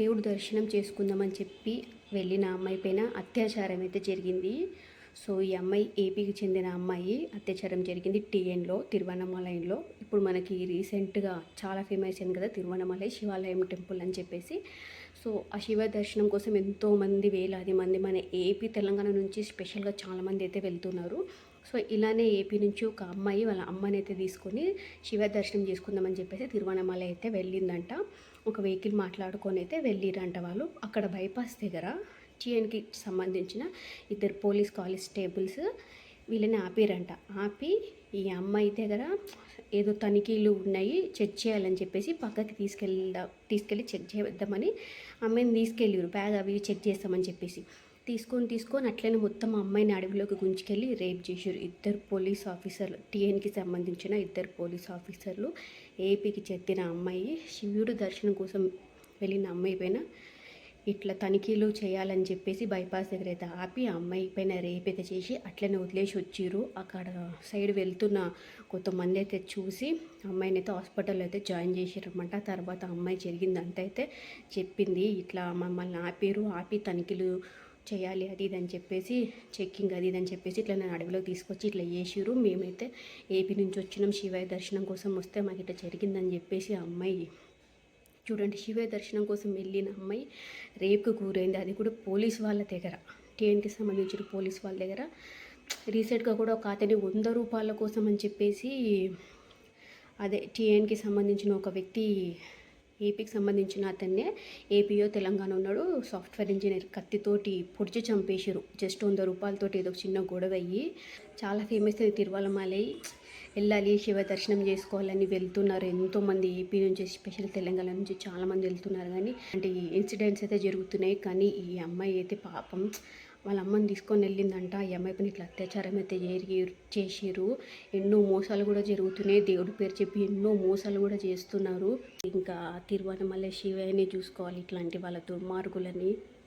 దేవుడు దర్శనం చేసుకుందామని చెప్పి వెళ్ళిన అమ్మాయి పైన అత్యాచారం అయితే జరిగింది. సో ఈ అమ్మాయి ఏపీకి చెందిన అమ్మాయి అత్యాచారం జరిగింది టీఎన్లో తిరువన్నమలయంలో ఇప్పుడు మనకి రీసెంట్గా చాలా ఫేమస్ అయింది కదా తిరువన్నమలై శివాలయం టెంపుల్ అని చెప్పేసి. సో ఆ శివ దర్శనం కోసం ఎంతోమంది వేలాది మంది మన ఏపీ తెలంగాణ నుంచి స్పెషల్గా చాలామంది అయితే వెళ్తున్నారు. సో ఇలానే ఏపీ నుంచి ఒక అమ్మాయి వాళ్ళ అమ్మని అయితే తీసుకొని శివ దర్శనం చేసుకుందామని చెప్పేసి తిరువణమల అయితే వెళ్ళిందంట. ఒక వెహికల్ మాట్లాడుకొని అయితే వెళ్ళిరంట వాళ్ళు. అక్కడ బైపాస్ దగ్గర టీఎన్కి సంబంధించిన ఇద్దరు పోలీస్ కానిస్టేబుల్స్ వీళ్ళని ఆపిరంట. ఆపి ఈ అమ్మాయి దగ్గర ఏదో తనిఖీలు ఉన్నాయి చెక్ చేయాలని చెప్పేసి పక్కకి తీసుకెళ్ళ తీసుకెళ్ళి చెక్ చేద్దామని అమ్మాయిని తీసుకెళ్ళారు బ్యాగ్ అవి చెక్ చేస్తామని చెప్పేసి. తీసుకొని తీసుకొని అట్లనే మొత్తం అమ్మాయిని అడవిలోకి గుంజుకెళ్ళి రేప్ చేశారు ఇద్దరు పోలీస్ ఆఫీసర్లు టీఎన్కి సంబంధించిన ఇద్దరు పోలీస్ ఆఫీసర్లు ఏపీకి చెందిన అమ్మాయి శివుడు దర్శనం కోసం వెళ్ళిన అమ్మాయి పైన ఇట్లా తనిఖీలు చేయాలని చెప్పేసి బైపాస్ దగ్గర అయితే ఆపి ఆ అమ్మాయి పైన రేప్ అయితే చేసి అట్లనే వదిలేసి వచ్చిర్రు. అక్కడ సైడ్ వెళ్తున్న కొంతమంది అయితే చూసి అమ్మాయిని అయితే హాస్పిటల్లో అయితే జాయిన్ చేసారనమాట తర్వాత అమ్మాయి జరిగిందంతా అయితే చెప్పింది. ఇట్లా మమ్మల్ని ఆపిరు ఆపి తనిఖీలు చేయాలి అది ఇది అని చెప్పేసి చెక్కింగ్ అది ఇది అని చెప్పేసి ఇట్లా నేను అడవిలోకి తీసుకొచ్చి ఇట్లా చేసిరు మేమైతే ఏపీ నుంచి వచ్చినాం శివాయ దర్శనం కోసం వస్తే మాకు ఇట్లా జరిగిందని చెప్పేసి ఆ అమ్మాయి చూడండి శివ దర్శనం కోసం వెళ్ళిన అమ్మాయి రేపుకు గురైంది. అది కూడా పోలీస్ వాళ్ళ దగ్గర. టీఎన్కి సంబంధించిన పోలీస్ వాళ్ళ దగ్గర. రీసెంట్గా కూడా ఒక అతని వంద రూపాయల కోసం అని చెప్పేసి అదే టీఎన్కి సంబంధించిన ఒక వ్యక్తి ఏపీకి సంబంధించిన అతన్నే ఏపీఓ తెలంగాణ ఉన్నాడు. సాఫ్ట్వేర్ ఇంజనీర్ కత్తితోటి పొడిచి చంపేశారు. జస్ట్ వంద రూపాయలతోటి ఏదో ఒక చిన్న గొడవ అయ్యి చాలా ఫేమస్ అది తిరువలమాలై వెళ్ళాలి శివ దర్శనం చేసుకోవాలని వెళ్తున్నారు. ఎంతోమంది ఏపీ నుంచి స్పెషల్ తెలంగాణ నుంచి చాలామంది వెళ్తున్నారు. కానీ అంటే ఈ ఇన్సిడెంట్స్ అయితే జరుగుతున్నాయి. కానీ ఈ అమ్మాయి అయితే పాపం వాళ్ళ అమ్మని తీసుకొని వెళ్ళిందంట. ఈ అమ్మాయి పని ఇట్లా అత్యాచారం అయితే జరిగి చేసిర్రు. ఎన్నో మోసాలు కూడా జరుగుతున్నాయి. దేవుడి పేరు చెప్పి ఎన్నో మోసాలు కూడా చేస్తున్నారు. ఇంకా తిరువనమలై శివయ్యని చూసుకోవాలి ఇట్లాంటి వాళ్ళ దుర్మార్గులని.